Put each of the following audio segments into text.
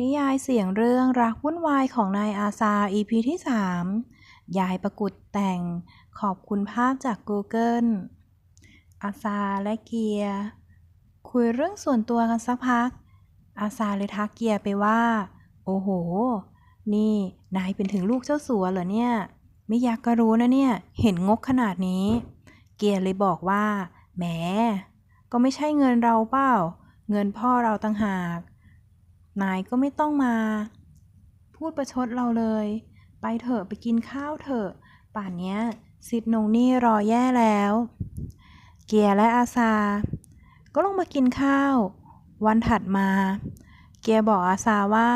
นิยายเสียงเรื่องรักวุ่นวายของนายอาซา EP ที่ 3 ยายประกุดแต่ง ขอบคุณภาพจาก Google อาซาและเกียร์ คุยเรื่องส่วนตัวกันสักพัก อาซาเลยทักเกียร์ไปว่า โอ้โห นี่นายเป็นถึงลูกเจ้าสัวเหรอเนี่ย ไม่อยากก็รู้นะเนี่ย เห็นงกขนาดนี้ เกียร์เลยบอกว่า แหม ก็ไม่ใช่เงินเราเปล่า เงินพ่อเราตั้งหาก นายก็ไม่ต้องมา พูดประชดเราเลย ไปเถอะไปกินข้าวเถอะ ป่านนี้ยซิดนงนี่รอแย่แล้ว เกียร์และอาซา ก็ลงมากินข้าว วันถัดมา เกียร์บอกอาซาว่า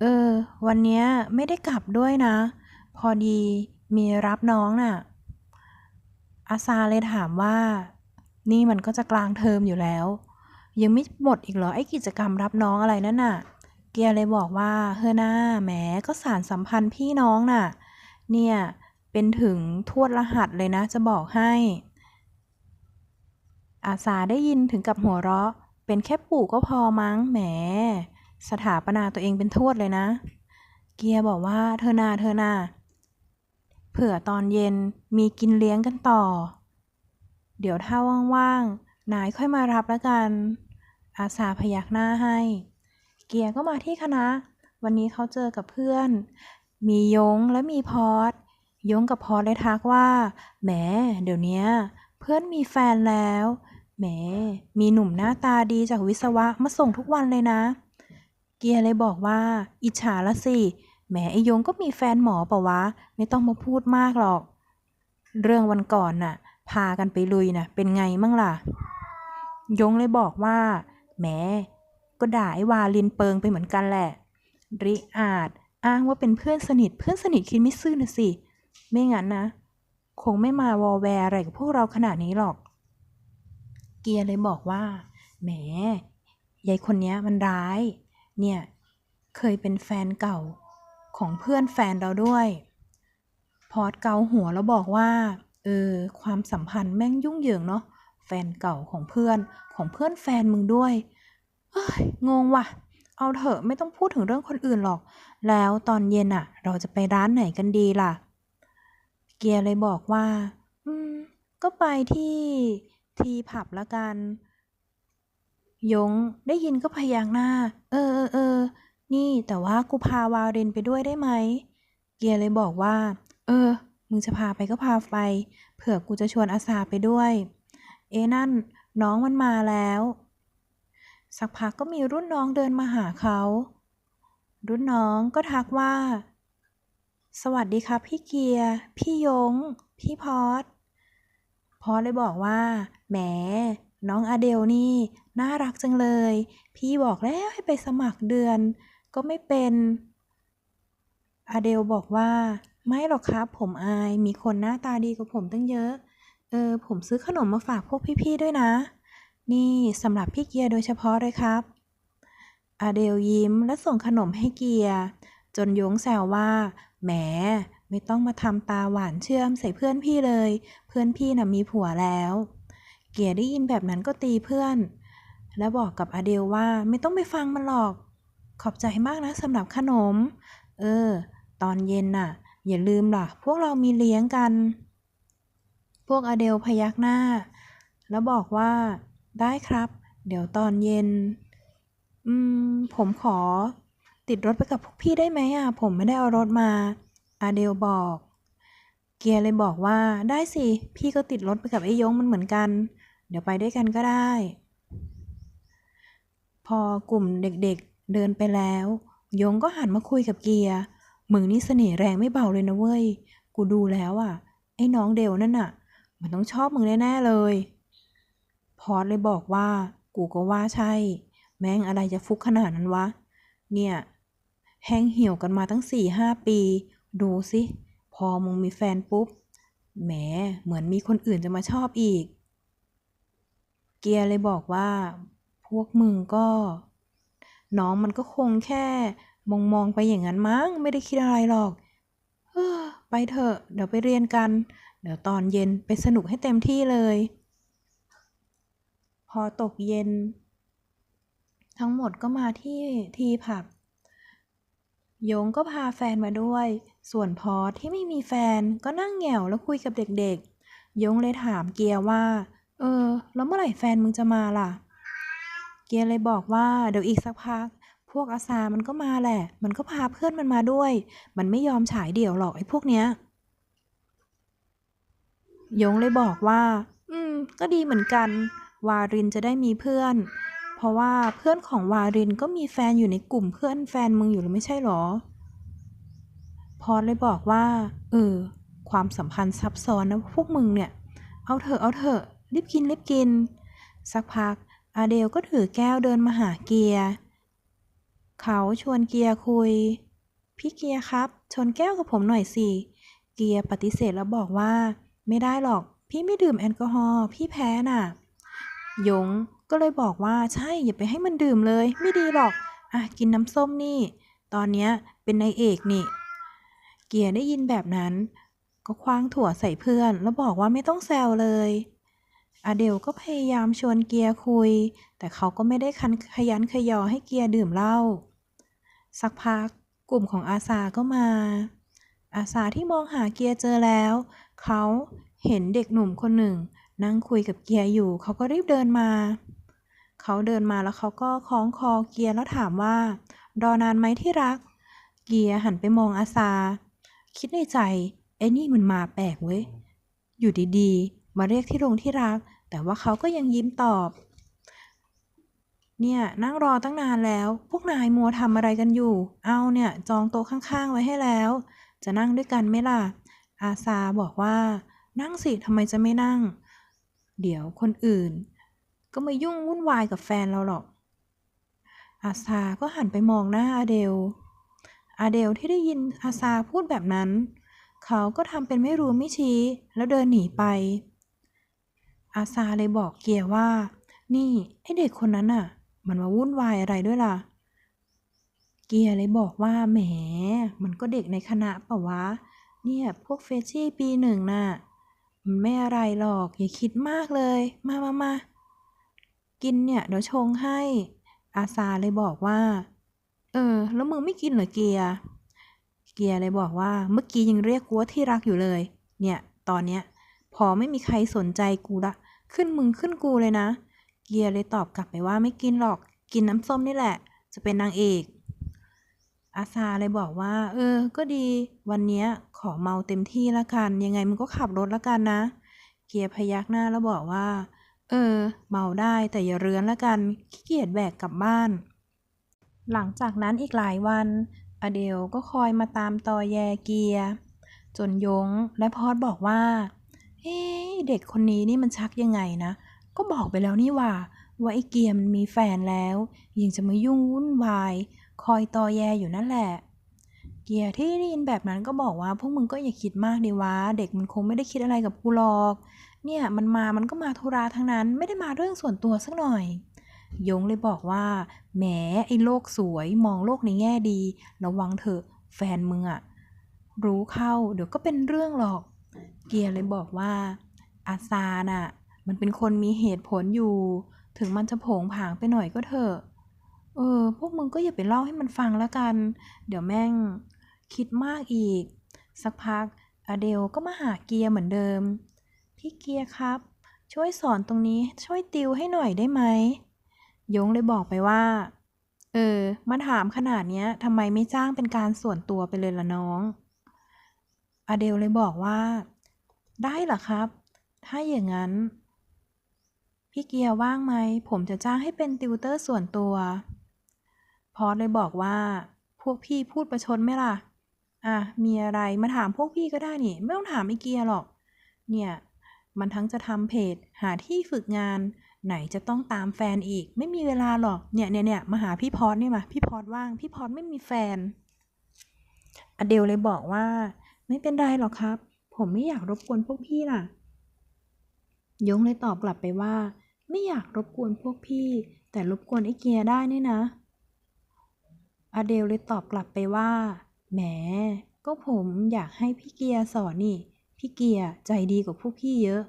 เออ วันนี้ไม่ได้กลับด้วยนะ พอดีมีรับน้องน่ะ อาซาเลยถามว่า นี่มันก็จะกลางเทอมอยู่แล้ว ยังไม่หมดอีกเหรอ ไอ้กิจกรรมรับน้องอะไรนั่นน่ะ เกียร์เลยบอกว่า เฮอหน้าแหมก็สารสัมพันธ์พี่น้องน่ะ เนี่ย เป็นถึงทวดรหัสเลยนะ จะบอกให้ อาสาได้ยินถึงกับหัวเราะ เป็นแค่ปู่ก็พอมั้งแหม สถาปนาตัวเองเป็นทวดเลยนะ เกียร์บอกว่าเธอนาเธอนาเผื่อตอนเย็นมีกินเลี้ยงกันต่อ เดี๋ยวถ้าว่างๆนายค่อยมารับแล้วกัน อาสาพยักหน้าให้ เกียร์ก็มาที่คณะ วันนี้เขาเจอกับเพื่อน มียงและมีพอดยงกับพอดเลยทักว่า แหม เดี๋ยวนี้เพื่อนมีแฟนแล้ว แหม มีหนุ่มหน้าตาดีจากวิศวะมาส่งทุกวันเลยนะ เกียร์เลยบอกว่า อิจฉาละสิ แหมไอยงก็มีแฟนหมอปล่าวะ ไม่ต้องมาพูดมากหรอก เรื่องวันก่อนน่ะ พากันไปลุยน่ะ เป็นไงมั่งล่ะ ยงเลยบอกว่า แหมก็ด่าไอ้วาลินเปิงไปเหมือนกันแหละ ริอาจอ้างว่าเป็นเพื่อนสนิทเพื่อนสนิทคิดไม่ซื่อนะสิ ไม่งั้นนะ คงไม่มาวอแวร์อะไรกับพวกเราขนาดนี้หรอก เกียร์เลยบอกว่า แหมยายคนนี้มันร้าย เนี่ย เคยเป็นแฟนเก่าของเพื่อนแฟนเราด้วย พอดเกาหัวแล้วบอกว่า เออ ความสัมพันธ์แม่งยุ่งเหยิงเนาะ แฟนเก่าของเพื่อนของเพื่อนแฟนมึงด้วยเฮ้ยงงว่ะ เอาเถอะไม่ต้องพูดถึงเรื่องคนอื่นหรอก แล้วตอนเย็นอะเราจะไปร้านไหนกันดีล่ะ เกียร์เลยบอกว่า อืม ก็ไปที่ทีผับละกันยงได้ยินก็พยักหน้า เออเออเออ นี่แต่ว่ากูพาวารินไปด้วยได้ไหม เกียร์เลยบอกว่า เออ มึงจะพาไปก็พาไป เผื่อกูจะชวนอาสาไปด้วย เอ้นั่นน้องมันมาแล้ว สักพักก็มีรุ่นน้องเดินมาหาเขา รุ่นน้องก็ทักว่า สวัสดีครับพี่เกียร์ พี่ยง พี่พอดพอดเลยบอกว่า แหม น้องอเดลนี่ น่ารักจังเลย พี่บอกแล้วให้ไปสมัครเดือน ก็ไม่เป็นอเดลบอกว่า ไม่หรอกครับผมอาย มีคนหน้าตาดีกว่าผมตั้งเยอะ เออผมซื้อขนมมาฝากพวกพี่ๆด้วยนะ นี่สำหรับพี่เกียร์โดยเฉพาะเลยครับอเดลยิ้มและส่งขนมให้เกียร์ จนยงแซวว่าแหมไม่ต้องมาทำตาหวานเชื่อมใส่เพื่อนพี่เลย เพื่อนพี่น่ะมีผัวแล้ว เกียร์ได้ยินแบบนั้นก็ตีเพื่อน และบอกกับอเดลว่าไม่ต้องไปฟังมันหรอก ขอบใจมากนะสำหรับขนม เออ ตอนเย็นน่ะ อย่าลืมล่ะ พวกเรามีเลี้ยงกัน พวกอเดลพยักหน้า แล้วบอกว่า ได้ครับ เดี๋ยวตอนเย็น อืม ผมขอ ติดรถไปกับพวกพี่ได้ไหมอะ ผมไม่ได้เอารถมาอาเดลบอก เกียร์เลยบอกว่า ได้สิ พี่ก็ติดรถไปกับไอ้ยงมันเหมือนกัน เดี๋ยวไปด้วยกันก็ได้ พอกลุ่มเด็กๆเดินไปแล้ว ยงก็หันมาคุยกับเกียร์มึงนี่เสน่ห์แรงไม่เบาเลยนะเว้ย กูดูแล้วอะ ไอ้น้องเดลนั่นน่ะ มันต้องชอบมึงแน่ๆเลย พอดเลยบอกว่า กูก็ว่าใช่ แม่งอะไรจะฟุกขนาดนั้นวะ เนี่ย แห้งเหี่ยวกันมาตั้งสี่ห้าปี ดูสิ พอมึงมีแฟนปุ๊บ แหม เหมือนมีคนอื่นจะมาชอบอีก เกียร์เลยบอกว่า พวกมึงก็ น้องมันก็คงแค่มองมองๆไปอย่างนั้นมั้ง ไม่ได้คิดอะไรหรอกเฮ้อไปเถอะ เดี๋ยวไปเรียนกัน เดี๋ยวตอนเย็นไปสนุกให้เต็มที่เลย พอตกเย็น ทั้งหมดก็มาที่ทีผับยงก็พาแฟนมาด้วย ส่วนพอที่ไม่มีแฟนก็นั่งแหง่วแล้วคุยกับเด็กๆ ยงเลยถามเกียร์ว่า เออ แล้วเมื่อไหร่แฟนมึงจะมาล่ะ เกียร์เลยบอกว่าเดี๋ยวอีกสักพัก พวกอาซามันก็มาแหละ มันก็พาเพื่อนมันมาด้วย มันไม่ยอมฉายเดี่ยวหรอกไอ้พวกเนี้ย ยงเลยบอกว่า อืม ก็ดีเหมือนกัน วารินจะได้มีเพื่อน เพราะว่าเพื่อนของวารินก็มีแฟนอยู่ในกลุ่มเพื่อนแฟนมึงอยู่แล้วไม่ใช่หรอ พอเลยบอกว่า เออ ความสัมพันธ์ซับซ้อนนะพวกมึงเนี่ย เอาเถอะเอาเถอะรีบกินรีบกิน สักพัก อาเดลก็ถือแก้วเดินมาหาเกียร์ เขาชวนเกียร์คุย พี่เกียร์ครับ ชนแก้วกับผมหน่อยสิ เกียร์ปฏิเสธแล้วบอกว่า ไม่ได้หรอก พี่ไม่ดื่มแอลกอฮอล์พี่แพ้น่ะ หยงก็เลยบอกว่าใช่อย่าไปให้มันดื่มเลย ไม่ดีหรอก อะกินน้ำส้มนี่ ตอนเนี้ยเป็นนายเอกนี่ เกียร์ได้ยินแบบนั้น ก็คว้างถั่วใส่เพื่อน แล้วบอกว่าไม่ต้องแซวเลยอเดลก็พยายามชวนเกียร์คุย แต่เขาก็ไม่ได้คันขยันขยอให้เกียร์ดื่มเหล้าสักพักกลุ่มของอาสาก็มา อาสาที่มองหาเกียร์เจอแล้ว เขาเห็นเด็กหนุ่มคนหนึ่ง นั่งคุยกับเกียร์อยู่ เขาก็รีบเดินมา เขาเดินมาแล้วเขาก็คล้องคอเกียร์แล้วถามว่า รอนานไหมที่รัก เกียร์หันไปมองอาซาคิดในใจไอ้นี่มันมาแปลกเว้ย อยู่ดีๆ มาเรียกที่โรงที่รัก แต่ว่าเขาก็ยังยิ้มตอบ เนี่ยนั่งรอตั้งนานแล้ว พวกนายมัวทำอะไรกันอยู่ เอาเนี่ยจองโต๊ะข้างๆ ไว้ให้แล้ว จะนั่งด้วยกันไหมล่ะ อาซาบอกว่า นั่งสิทำไมจะไม่นั่ง เดี๋ยวคนอื่น ก็มายุ่งวุ่นวายกับแฟนเราหรอก อาซาก็หันไปมองหน้าอาเดล อาเดลที่ได้ยินอาซาพูดแบบนั้น เขาก็ทำเป็นไม่รู้ไม่ชี้ แล้วเดินหนีไป อาซาเลยบอกเกียร์ว่า นี่ไอเด็กคนนั้นน่ะ มันมาวุ่นวายอะไรด้วยล่ะ เกียร์เลยบอกว่าแหม มันก็เด็กในคณะปล่าวะ เนี่ยพวกเฟชชี่ปีหนึ่งน่ะ มันไม่อะไรหรอก อย่าคิดมากเลย มามามากินเนี่ยเดี๋ยวชงให้ อาซาเลยบอกว่า เออ แล้วมึงไม่กินเหรอเกียร์ เกียร์เลยบอกว่าเมื่อกี้ยังเรียกกูว่าที่รักอยู่เลย เนี่ย ตอนเนี้ย พอไม่มีใครสนใจกูละ ขึ้นมึงขึ้นกูเลยนะ เกียร์เลยตอบกลับไปว่าไม่กินหรอก กินน้ำส้มนี่แหละ จะเป็นนางเอก อาซาเลยบอกว่า เออ ก็ดี วันนี้ขอเมาเต็มที่ละกัน ยังไงมึงก็ขับรถละกันนะ เกียร์พยักหน้าแล้วบอกว่า เออ เมาได้แต่อย่าเรือนละกัน ขี้เกียจแบกกลับบ้าน หลังจากนั้นอีกหลายวัน อเดลก็คอยมาตามตอแยเกียร์ จนยงและพอดบอกว่า เฮ้เด็กคนนี้นี่มันชักยังไงนะ ก็บอกไปแล้วนี่ว่า ว่าไอ้เกียร์มันมีแฟนแล้ว ยังจะมายุ่งวุ่นวาย คอยตอแยอยู่นั่นแหละ เกียร์ที่ได้ยินแบบนั้นก็บอกว่าพวกมึงก็อย่าคิดมากดีวะ เด็กมันคงไม่ได้คิดอะไรกับกูหรอก เนี่ยมันมามันก็มาธุระทั้งนั้น ไม่ได้มาเรื่องส่วนตัวสักหน่อย ยงเลยบอกว่า แหมไอ้โลกสวยมองโลกในแง่ดี ระวังเถอะแฟนมึงอะรู้เข้าเดี๋ยวก็เป็นเรื่องหรอก เกียร์เลยบอกว่า อาซาน่ะ มันเป็นคนมีเหตุผลอยู่ ถึงมันจะโผงผางไปหน่อยก็เถอะ เออ พวกมึงก็อย่าไปเล่าให้มันฟังแล้วกัน เดี๋ยวแม่งคิดมากอีก สักพักอเดลก็มาหาเกียร์เหมือนเดิม พี่เกียร์ครับ ช่วยสอนตรงนี้ช่วยติวให้หน่อยได้ไหมยงเลยบอกไปว่า เออ มาถามขนาดเนี้ยทำไมไม่จ้างเป็นการส่วนตัวไปเลยล่ะน้อง อเดลเลยบอกว่า ได้เหรอครับ ถ้าอย่างนั้น พี่เกียร์ว่างไหม ผมจะจ้างให้เป็นติวเตอร์ส่วนตัว พอสเลยบอกว่า พวกพี่พูดประชดไหมล่ะ อะ มีอะไรมาถามพวกพี่ก็ได้นี่ ไม่ต้องถามไอ้เกียรหรอก เนี่ย มันทั้งจะทำเพจ หาที่ฝึกงาน ไหนจะต้องตามแฟนอีก ไม่มีเวลาหรอก เนี่ยเนี่ยเนี่ยมาหาพี่พอดนี่มา พี่พอดว่าง พี่พอดไม่มีแฟน อเดลเลยบอกว่า ไม่เป็นไรหรอกครับ ผมไม่อยากรบกวนพวกพี่น่ะ ยงเลยตอบกลับไปว่า ไม่อยากรบกวนพวกพี่ แต่รบกวนไอ้เกียได้นี่นะ อเดลเลยตอบกลับไปว่า แหม ก็ผมอยากให้พี่เกียร์สอนนี่ พี่เกียร์ใจดีกว่าพวกพี่เยอะ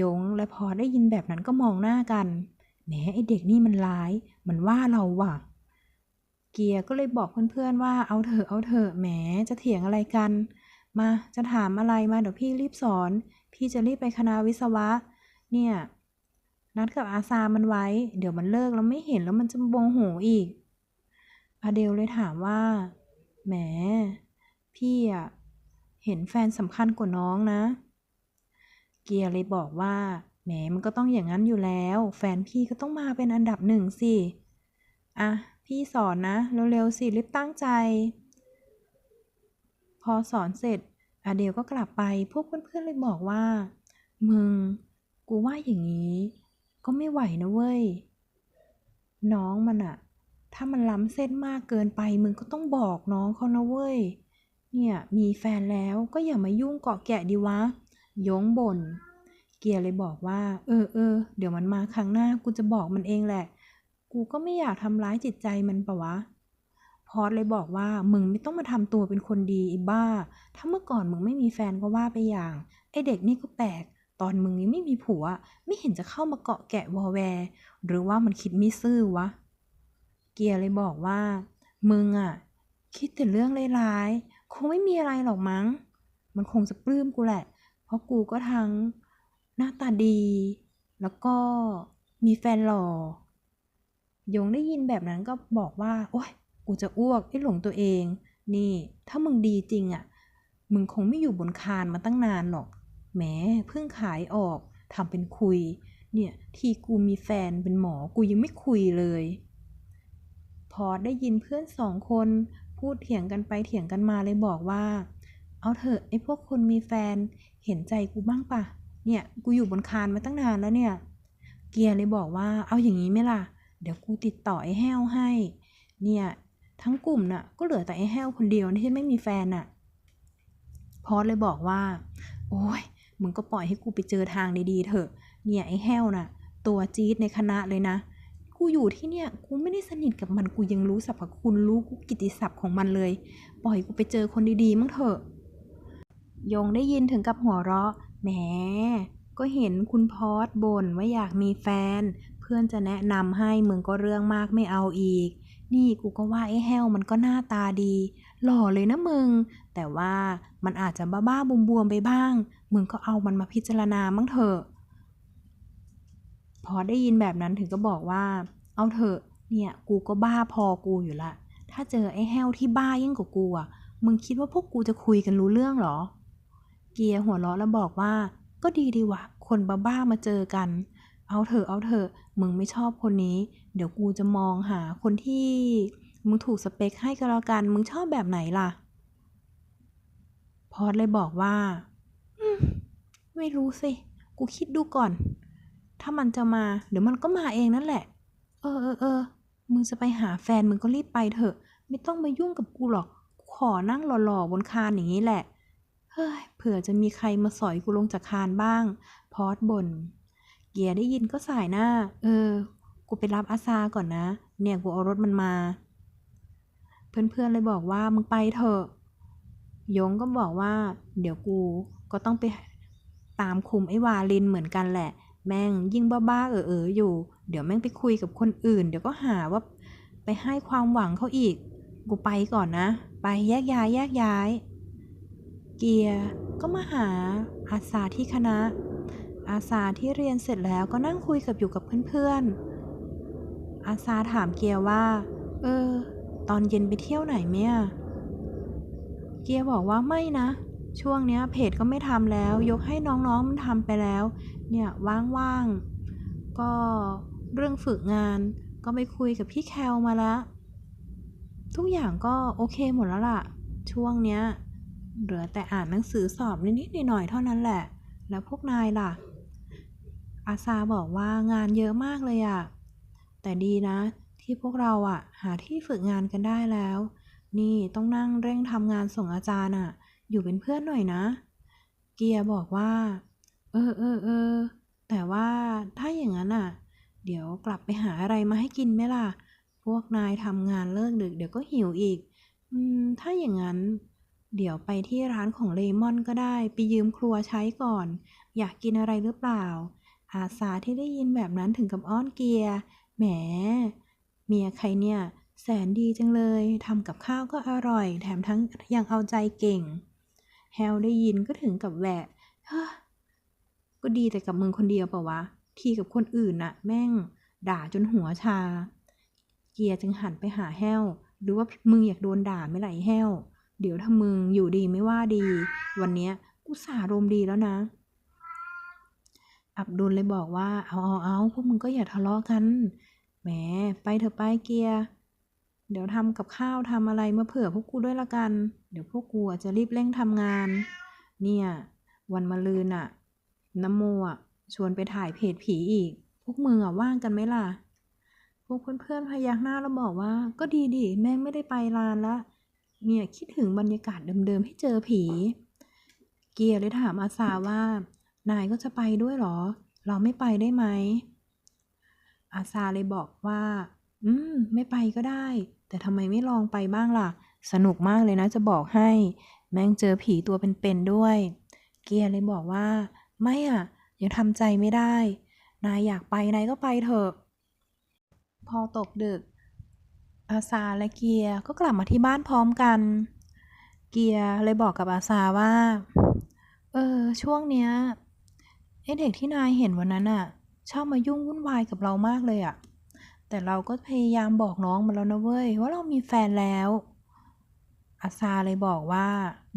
ยงและพอได้ยินแบบนั้นก็มองหน้ากัน แหมไอเด็กนี่มันร้าย มันว่าเราว่ะ เกียร์ก็เลยบอกเพื่อนๆว่า เอาเถอะเอาเถอะ แหม จะเถียงอะไรกัน มา จะถามอะไรมาเดี๋ยวพี่รีบสอน พี่จะรีบไปคณะวิศวะ เนี่ยนัดกับอาซามันไว้ เดี๋ยวมันเลิกแล้วไม่เห็นแล้วมันจะโมโหอีก อเดลเลยถามว่า แหม พี่อะเห็นแฟนสำคัญกว่าน้องนะ เกียร์เลยบอกว่า แหม มันก็ต้องอย่างนั้นอยู่แล้ว แฟนพี่ก็ต้องมาเป็นอันดับหนึ่งสิ อะ พี่สอนนะ เร็วๆสิ รีบตั้งใจ พอสอนเสร็จ อเดลก็กลับไป พวกเพื่อนๆเลยบอกว่า มึง กูว่าอย่างนี้ ก็ไม่ไหวนะเว้ย น้องมันอะ ถ้ามันล้ำเส้นมากเกินไปมึงก็ต้องบอกน้องเขานะเว้ย เนี่ยมีแฟนแล้วก็อย่ามายุ่งเกาะแกะดีวะยงบ่น เกียร์เลยบอกว่า เออเออเดี๋ยวมันมาครั้งหน้ากูจะบอกมันเองแหละ กูก็ไม่อยากทำร้ายจิตใจมันปะวะ พอสเลยบอกว่ามึงไม่ต้องมาทำตัวเป็นคนดีอ้บ้า ถ้าเมื่อก่อนมึงไม่มีแฟนก็ว่าไปอย่าง ไอเด็กนี่ก็แปลก ตอนมึงยังไม่มีผัว ไม่เห็นจะเข้ามาเกาะแกะวอแวร์หรือว่ามันคิดไม่ซื่อวะ กียร์เลยบอกว่า มึงอะคิดแต่เรื่องร้ายๆคงไม่มีอะไรหรอกมั้ง มันคงจะปลื้มกูแหละ เพราะกูก็ทั้งหน้าตาดี แล้วก็มีแฟนหล่อยงได้ยินแบบนั้นก็บอกว่า โอ๊ย กูจะอ้วกไอ้หลงตัวเอง นี่ ถ้ามึงดีจริงอะ่ะ มึงคงไม่อยู่บนคานมาตั้งนานหรอก แหม เพิ่งขายออก ทำเป็นคุย เนี่ย ทีกูมีแฟนเป็นหมอ กูยังไม่คุยเลย พอได้ยินเพื่อนสองคนพูดเถียงกันไปเถียงกันมาเลยบอกว่า เอาเถอะไอ้พวกคนมีแฟนเห็นใจกูบ้างปะเนี่ยกูอยู่บนคานมาตั้งนานแล้วเนี่ย เกียร์เลยบอกว่าเอาอย่างนี้ไหมล่ะ เดี๋ยวกูติดต่อไอ้แห้วให้ เนี่ยทั้งกลุ่มน่ะก็เหลือแต่ไอ้แห้วคนเดียวที่ไม่มีแฟนน่ะ พอสเลยบอกว่า โอ้ยมึงก็ปล่อยให้กูไปเจอทางดีๆเถอะ เนี่ยไอ้แห้วน่ะ ตัวจี๊ดในคณะเลยนะ กูอยู่ที่เนี่ยกูไม่ได้สนิทกับมันกูยังรู้สรรพคุณรู้กูกิติศัพท์ของมันเลย ปล่อยกูไปเจอคนดีๆมั้งเถอะ ยงได้ยินถึงกับหัวเราะแหมก็เห็นคุณพอสบ่นว่าอยากมีแฟน เพื่อนจะแนะนำให้มึงก็เรื่องมากไม่เอาอีก นี่กูก็ว่าไอ้แห้วมันก็หน้าตาดี หล่อเลยนะมึง แต่ว่ามันอาจจะบ้าๆบวมๆไปบ้าง มึงก็เอามันมาพิจารณามั้งเถอะ พอได้ยินแบบนั้นถึงก็บอกว่า เอาเถอะ เนี่ยกูก็บ้าพอกูอยู่ละ ถ้าเจอไอ้แห้วที่บ้ายิ่งกว่ากูอะ มึงคิดว่าพวกกูจะคุยกันรู้เรื่องเหรอ เกียร์หัวเราะแล้วบอกว่า ก็ดีดีวะ คนบ้าๆมาเจอกัน เอาเถอะ เอาเถอะ มึงไม่ชอบคนนี้ เดี๋ยวกูจะมองหาคนที่ มึงถูกสเปคให้ก็แล้วกัน มึงชอบแบบไหนล่ะ พอดเลยบอกว่า ไม่รู้สิ กูคิดดูก่อน ถ้ามันจะมา เดี๋ยวมันก็มาเองนั่นแหละ เออเออเออมึงจะไปหาแฟนมึงก็รีบไปเถอะ ไม่ต้องมายุ่งกับกูหรอกกูขอนั่งหล่อๆบนคานอย่างนี้แหละ เฮ้ย เผื่อจะมีใครมาสอยกูลงจากคานบ้าง พอดบน่น เกียร์ได้ยินก็สายหน้า เออ กูไปรับอาซาก่อนนะ เนี่ยกูเอารถมันมา เพื่อนๆเลยบอกว่ามึงไปเถอะ ยงก็บอกว่า เดี๋ยวกูก็ต้องไปตามคุมไอ้วาลินเหมือนกันแหละ แม่งยิ่งบ้าๆเออเอออยู่ เดี๋ยวแม่งไปคุยกับคนอื่น เดี๋ยวก็หาว่าไปให้ความหวังเขาอีก กูไปก่อนนะ ไปแยกย้ายแยกย้าย เกียร์ก็มาหาอาสาที่คณะ อาสาที่เรียนเสร็จแล้วก็นั่งคุยกับอยู่กับเพื่อนๆ อาสาถามเกียร์ว่า เออ ตอนเย็นไปเที่ยวไหนไหมอะเกียร์บอกว่าไม่นะ ช่วงเนี้ยเพจก็ไม่ทำแล้ว ยกให้น้องๆมันทำไปแล้ว เนี่ยว่างๆ ก็เรื่องฝึกงานก็ไปคุยกับพี่แคลมาแล้ว ทุกอย่างก็โอเคหมดแล้วล่ะ ช่วงเนี้ยเหลือแต่อ่านหนังสือสอบนิดๆหน่อยๆเท่านั้นแหละ แล้วพวกนายล่ะ อาซาบอกว่างานเยอะมากเลยอะแต่ดีนะ ที่พวกเราอะหาที่ฝึกงานกันได้แล้ว นี่ต้องนั่งเร่งทำงานส่งอาจารย์อะอยู่เป็นเพื่อนหน่อยนะ เกียบอกว่า เออเออเออ แต่ว่าถ้าอย่างนั้นอะ เดี๋ยวกลับไปหาอะไรมาให้กินไหมล่ะ พวกนายทำงานเลิกดึกเดี๋ยวก็หิวอีก อืม ถ้าอย่างนั้น เดี๋ยวไปที่ร้านของเลมอนก็ได้ ไปยืมครัวใช้ก่อน อยากกินอะไรหรือเปล่า อาสาที่ได้ยินแบบนั้นถึงกับอ้อนเกียร์ แหม เมียใครเนี่ย แสนดีจังเลย ทำกับข้าวก็อร่อย แถมทั้งยังเอาใจเก่ง แฮลได้ยินก็ถึงกับแหวะ ก็ดีแต่กับมึงคนเดียวเปล่าวะ ทีกับคนอื่นน่ะ แม่ง ด่าจนหัวชา เกียร์จึงหันไปหาแฮวหรือว่ามึงอยากโดนด่าไม่ไหลแฮวเดี๋ยวถ้ามึงอยู่ดีไม่ว่าดี วันเนี้ยกูสารมดีแล้วนะ อับดุลเลยบอกว่า เอาเอาเอาพวกมึงก็อย่าทะเลาะกัน แหม ไปเถอะไปเกียร์ เดี๋ยวทำกับข้าวทำอะไรมาเผื่อพวกกูด้วยละกัน เดี๋ยวพวกกูจะรีบเร่งทำงาน เนี่ย วันมะรืนอะ น้ำโมอะชวนไปถ่ายเพจผีอีก พวกมึงอะว่างกันไหมล่ะ พวกเพื่อนๆพยักหน้าแล้วบอกว่า ก็ดีดิแม่งไม่ได้ไปลานละเนี่ยคิดถึงบรรยากาศเดิมๆให้เจอผี เกียร์เลยถามอาสาว่า นายก็จะไปด้วยเหรอ เราไม่ไปได้ไหม อาซาเลยบอกว่า อืม ไม่ไปก็ได้ แต่ทำไมไม่ลองไปบ้างล่ะ สนุกมากเลยนะจะบอกให้ แม่งเจอผีตัวเป็นๆด้วย เกียร์เลยบอกว่า ไม่อะยังทำใจไม่ได้ นายอยากไปนายก็ไปเถอะ พอตกดึก อาซาและเกียร์ก็กลับมาที่บ้านพร้อมกัน เกียร์เลยบอกกับอาซาว่า เออ ช่วงเนี้ยไอเด็กที่นายเห็นวันนั้นอะชอบมายุ่งวุ่นวายกับเรามากเลยอะแต่เราก็พยายามบอกน้องมันแล้วนะเว้ย ว่าเรามีแฟนแล้วอาซาเลยบอกว่า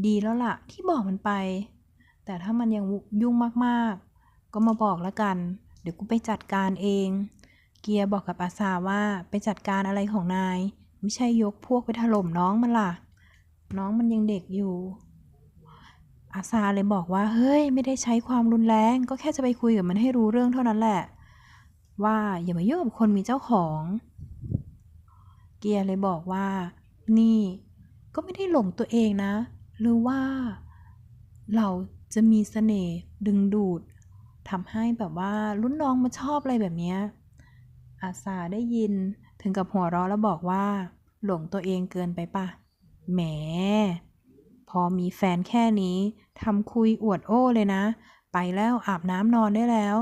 ดีแล้วล่ะ ที่บอกมันไป แต่ถ้ามันยังยุ่งมากๆ ก็มาบอกแล้วกัน เดี๋ยวกูไปจัดการเอง เกียร์บอกกับอาซาว่าไปจัดการอะไรของนาย ไม่ใช่ยกพวกไปถล่มน้องมันล่ะ น้องมันยังเด็กอยู่ อาซาเลยบอกว่าเฮ้ยไม่ได้ใช้ความรุนแรง ก็แค่จะไปคุยกับมันให้รู้เรื่องเท่านั้นแหละ ว่าอย่ามายุ่งกับคนมีเจ้าของ เกียร์เลยบอกว่า นี่ ก็ไม่ได้หลงตัวเองนะ หรือว่าเรา จะมีเสน่ห์ดึงดูดทำให้แบบว่ารุ่นน้องมาชอบอะไรแบบนี้อาซาได้ยินถึงกับหัวเราะแล้วบอกว่า หลงตัวเองเกินไปปะแหม พอมีแฟนแค่นี้ทำคุยอวดโอ้เลยนะ ไปแล้วอาบน้ำนอนได้แล้ว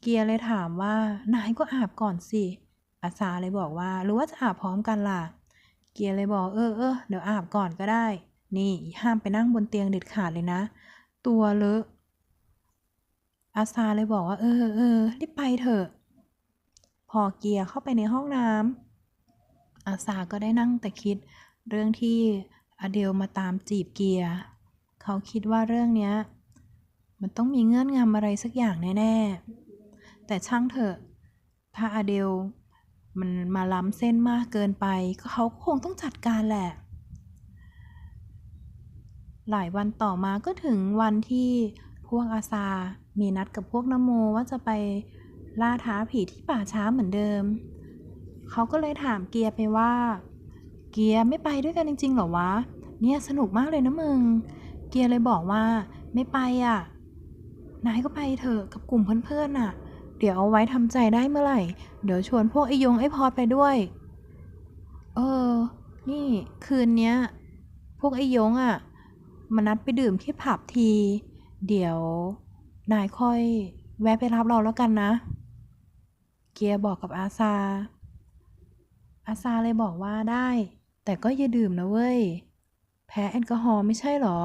เกียร์เลยถามว่านายก็อาบก่อนสิอาซาเลยบอกว่า หรือว่าจะอาบพร้อมกันล่ะ เกียร์เลยบอกเออเออเดี๋ยวอาบก่อนก็ได้ นี่ห้ามไปนั่งบนเตียงเด็ดขาดเลยนะ ตัวเลอะ อาซาเลยบอกว่า เออเออรีบไปเถอะ พอเกียร์เข้าไปในห้องน้ำอาซาก็ได้นั่งแต่คิด เรื่องที่อเดลมาตามจีบเกียร์เขาคิดว่าเรื่องเนี้ยมันต้องมีเงื่อนงำอะไรสักอย่างแน่ ๆ แต่ช่างเถอะ ถ้าอเดลมันมาล้ำเส้นมากเกินไป ก็เขาคงต้องจัดการแหละ หลายวันต่อมาก็ถึงวันที่พวกอาซา มีนัดกับพวกนโมว่าจะไปล่าท้าผีที่ป่าช้าเหมือนเดิม เขาก็เลยถามเกียร์ไปว่า เกียร์ไม่ไปด้วยกันจริงๆหรอวะ เนี่ยสนุกมากเลยนะมึง เกียร์เลยบอกว่าไม่ไปอะ นายก็ไปเถอะกับกลุ่มเพื่อนๆน่ะ เดี๋ยวเอาไว้ทำใจได้เมื่อไหร่ เดี๋ยวชวนพวกไอยงไอพอดไปด้วย เออ นี่คืนเนี้ย พวกไอยงอะ มานัดไปดื่มที่ผับที เดี๋ยวนายค่อยแวะไปรับเราแล้วกันนะ เกียร์บอกกับอาซา อาซาเลยบอกว่าได้ แต่ก็อย่าดื่มนะเว้ย แพ้แอลกอฮอล์ไม่ใช่หรอ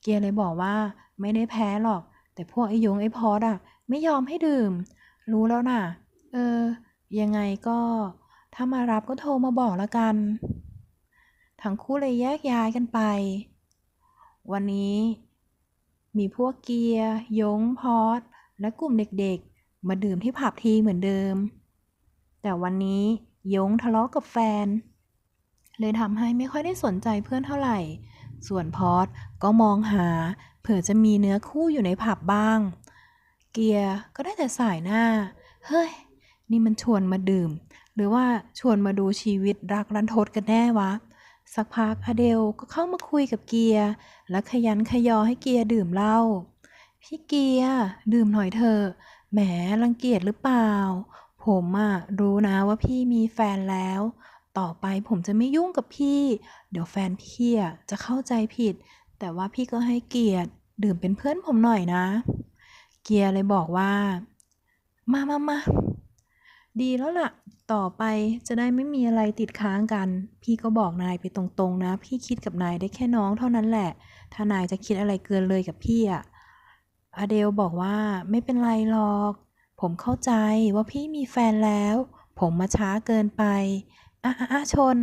เกียร์เลยบอกว่าไม่ได้แพ้หรอก แต่พวกไอ้ยงไอ้พอดอะไม่ยอมให้ดื่ม รู้แล้วน่ะ เออ ยังไงก็ ถ้ามารับก็โทรมาบอกแล้วกัน ทั้งคู่เลยแยกย้ายกันไป วันนี้มีพวกเกียร์ยงพอดและกลุ่มเด็กๆ มาดื่มที่ผับทีเหมือนเดิม แต่วันนี้ยงทะเลาะกับแฟน เลยทำให้ไม่ค่อยได้สนใจเพื่อนเท่าไหร่ ส่วนพอดก็มองหา เผื่อจะมีเนื้อคู่อยู่ในผับบ้าง เกียร์ก็ได้แต่สายหน้า เฮ้ย นี่มันชวนมาดื่ม หรือว่าชวนมาดูชีวิตรักรันทดกันแน่วะ สักพักอเดลก็เข้ามาคุยกับเกียร์และขยันขยอให้เกียร์ดื่มเหล้าพี่เกียร์ดื่มหน่อยเถอะแหมรังเกียจหรือเปล่า ผมอะรู้นะว่าพี่มีแฟนแล้ว ต่อไปผมจะไม่ยุ่งกับพี่ เดี๋ยวแฟนพี่จะเข้าใจผิด แต่ว่าพี่ก็ให้เกียรติดื่มเป็นเพื่อนผมหน่อยนะ เกียร์เลยบอกว่า มามามา ดีแล้วล่ะ ต่อไปจะได้ไม่มีอะไรติดค้างกัน พี่ก็บอกนายไปตรงๆนะ พี่คิดกับนายได้แค่น้องเท่านั้นแหละ ถ้านายจะคิดอะไรเกินเลยกับพี่อะอเดลบอกว่าไม่เป็นไรหรอก ผมเข้าใจว่าพี่มีแฟนแล้ว ผมมาช้าเกินไปอะอะอะชน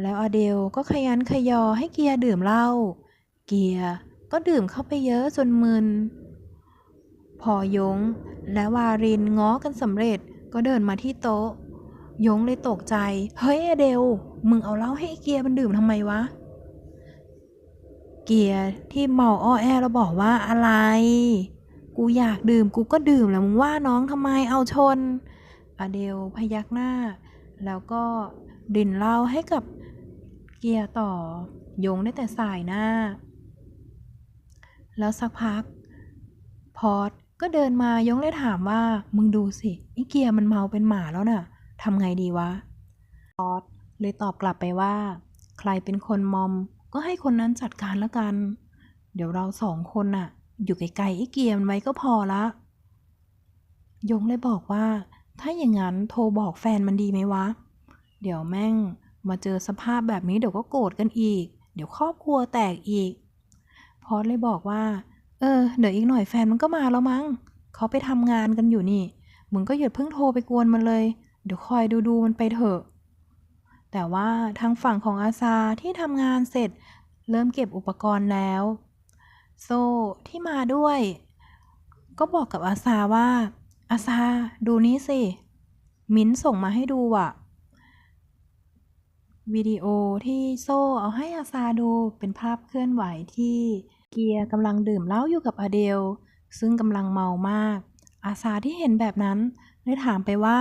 แล้วอเดลก็ขยันขยอให้เกียร์ดื่มเหล้า เกียร์ก็ดื่มเข้าไปเยอะจนมึน พอยงและวารินง้อกันสำเร็จก็เดินมาที่โต๊ะ ยงเลยตกใจ เฮ้ยอเดลมึงเอาเหล้าให้เกียร์มันดื่มทำไมวะ เกียร์ที่เมาอ้อแอแล้วบอกว่าอะไร กูอยากดื่มกูก็ดื่มแล้วมึงว่าน้องทำไมเอาชน อเดลพยักหน้า แล้วก็ดิ่นเหล้าให้กับเกียร์ต่อ ยงได้แต่สายหน้า แล้วสักพัก พอด ก็เดินมายงเลยถามว่า มึงดูสิไอ้เกียร์มันเมาเป็นหมาแล้วน่ะทำไงดีวะพอดเลยตอบกลับไปว่า ใครเป็นคนมอม ก็ให้คนนั้นจัดการละกัน เดี๋ยวเราสองคนน่ะ อยู่ไกลๆไอ้เกียร์มันไว้ก็พอละ ยงเลยบอกว่า ถ้าอย่างนั้นโทรบอกแฟนมันดีไหมวะ เดี๋ยวแม่งมาเจอสภาพแบบนี้เดี๋ยวก็โกรธกันอีก เดี๋ยวครอบครัวแตกอีกพอสเลยบอกว่า เออ เดี๋ยวอีกหน่อยแฟนมันก็มาแล้วมั้ง เขาไปทำงานกันอยู่นี่ มึงก็อย่าเพิ่งโทรไปกวนมันเลย เดี๋ยวคอยดูดูๆมันไปเถอะ แต่ว่าทางฝั่งของอาซาที่ทำงานเสร็จ เริ่มเก็บอุปกรณ์แล้ว โซที่มาด้วย ก็บอกกับอาซาว่า อาซาดูนี้สิ มิ้นส่งมาให้ดูอะวิดีโอที่โซ่เอาให้อาซาดูเป็นภาพเคลื่อนไหวที่ เกียร์กำลังดื่มเหล้าอยู่กับอเดล ซึ่งกำลังเมามาก อาซาที่เห็นแบบนั้นเลยถามไปว่า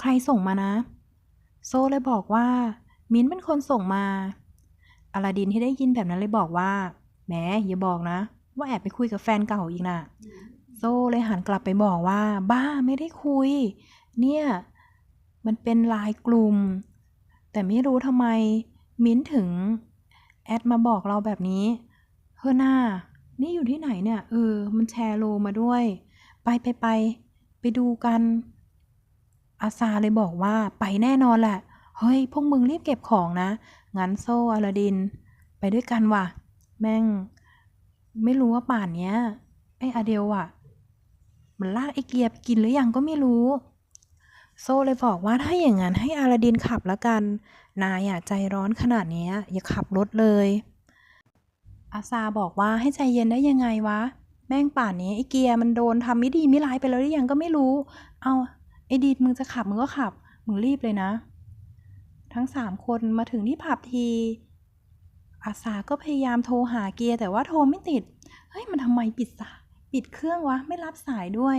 ใครส่งมานะ โซเลยบอกว่า มิ้นเป็นคนส่งมาอลาดินที่ได้ยินแบบนั้นเลยบอกว่าแหมอย่าบอกนะ ว่าแอบไปคุยกับแฟนเก่าอีกน่ะโซเลยหันกลับไปบอกว่า บ้าไม่ได้คุย เนี่ย มันเป็นลายกลุ่ม แต่ไม่รู้ทำไม มิ้นถึง แอดมาบอกเราแบบนี้ เฮอหน้า นี่อยู่ที่ไหนเนี่ย เออ มันแชร์โลมาด้วย ไปไปไป ไปดูกัน อาซาเลยบอกว่าไปแน่นอนแหละ เฮ้ย พวกมึงรีบเก็บของนะ งั้นโซอลาดิน ไปด้วยกันว่ะ แม่ง ไม่รู้ว่าป่านเนี้ย ไอ้อเดลอะมันลากไอ้เกียร์ไปกินหรือยังก็ไม่รู้ โซเลยบอกว่าถ้าอย่างนั้นให้อาลาดินขับแล้วกัน นายอะใจร้อนขนาดเนี้ยอย่าขับรถเลย อาซาบอกว่าให้ใจเย็นได้ยังไงวะ แม่งป่านนี้ไอเกียร์มันโดนทำไม่ดีไม่ร้ายไปแล้วหรือยังก็ไม่รู้ เอาไอดีดมึงจะขับมึงก็ขับ มึงรีบเลยนะ ทั้งสามคนมาถึงที่ผับที อาซาก็พยายามโทรหาเกียร์แต่ว่าโทรไม่ติด เฮ้ยมันทำไมปิดสายปิดเครื่องวะไม่รับสายด้วย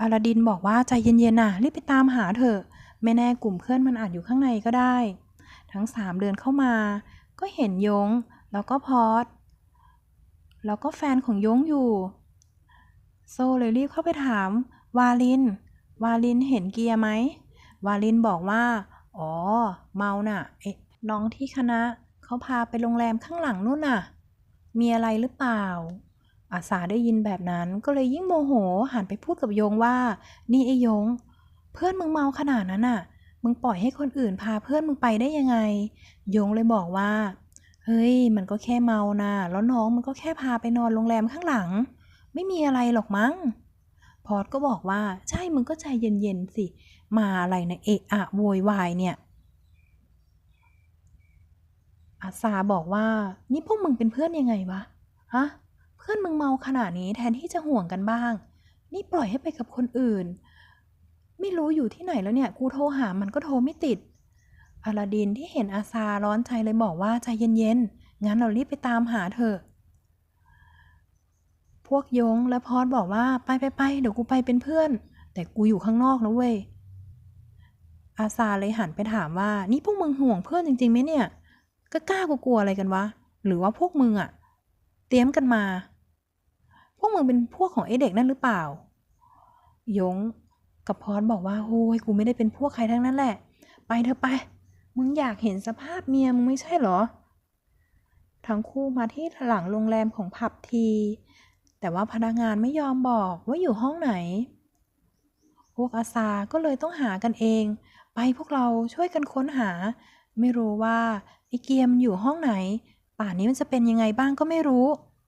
อาลาดินบอกว่าใจเย็นๆน่ะ รีบไปตามหาเถอะ ไม่แน่กลุ่มเพื่อนมันอาจอยู่ข้างในก็ได้ ทั้งสามเดินเข้ามา ก็เห็นยง แล้วก็พอดแล้วก็แฟนของยงอยู่ โซเลยรีบเข้าไปถาม วาลิน วาลินเห็นเกียร์ไหม วาลินบอกว่า อ๋อ เมาน่ะ เอ๊ะ น้องที่คณะเขาพาไปโรงแรมข้างหลังนู่นน่ะ มีอะไรหรือเปล่า อาสาได้ยินแบบนั้นก็เลยยิ่งโมโหหันไปพูดกับยงว่า นี่ไอ้ยง เพื่อนมึงเมาขนาดนั้นน่ะ มึงปล่อยให้คนอื่นพาเพื่อนมึงไปได้ยังไง ยงเลยบอกว่า เฮ้ย มันก็แค่เมานะแล้วน้องมันก็แค่พาไปนอนโรงแรมข้างหลัง ไม่มีอะไรหรอกมั้ง พอดก็บอกว่า ใช่ มึงก็ใจเย็นๆสิ มาอะไรนะเอะอะโวยวายเนี่ย อาซาบอกว่า นี่พวกมึงเป็นเพื่อนยังไงวะ ฮะ เพื่อนมึงเมาขนาดนี้แทนที่จะห่วงกันบ้าง นี่ปล่อยให้ไปกับคนอื่น ไม่รู้อยู่ที่ไหนแล้วเนี่ย กูโทรหา มันก็โทรไม่ติด อลาดินที่เห็นอาซาร้อนใจเลยบอกว่าใจเย็นๆ งั้นเรารีบไปตามหาเถอะพวกยงและพอดบอกว่าไปไปไปเดี๋ยวกูไปเป็นเพื่อน แต่กูอยู่ข้างนอกนะเว้ย อาซาเลยหันไปถามว่า นี่พวกมึงห่วงเพื่อนจริงๆไหมเนี่ย ก็กล้ากลัวอะไรกันวะ หรือว่าพวกมึงอะเตรียมกันมา พวกมึงเป็นพวกของไอ้เด็กนั่นหรือเปล่า ยงกับพรบอกว่าโอ้ยกูไม่ได้เป็นพวกใครทั้งนั้นแหละ ไปเถอไป มึงอยากเห็นสภาพเมียมึงไม่ใช่เหรอ ทั้งคู่มาที่หลังโรงแรมของผับที แต่ว่าพนักงานไม่ยอมบอกว่าอยู่ห้องไหน พวกอาสาก็เลยต้องหากันเอง ไปพวกเราช่วยกันค้นหา ไม่รู้ว่าไอเกียมอยู่ห้องไหน ป่านนี้มันจะเป็นยังไงบ้างก็ไม่รู้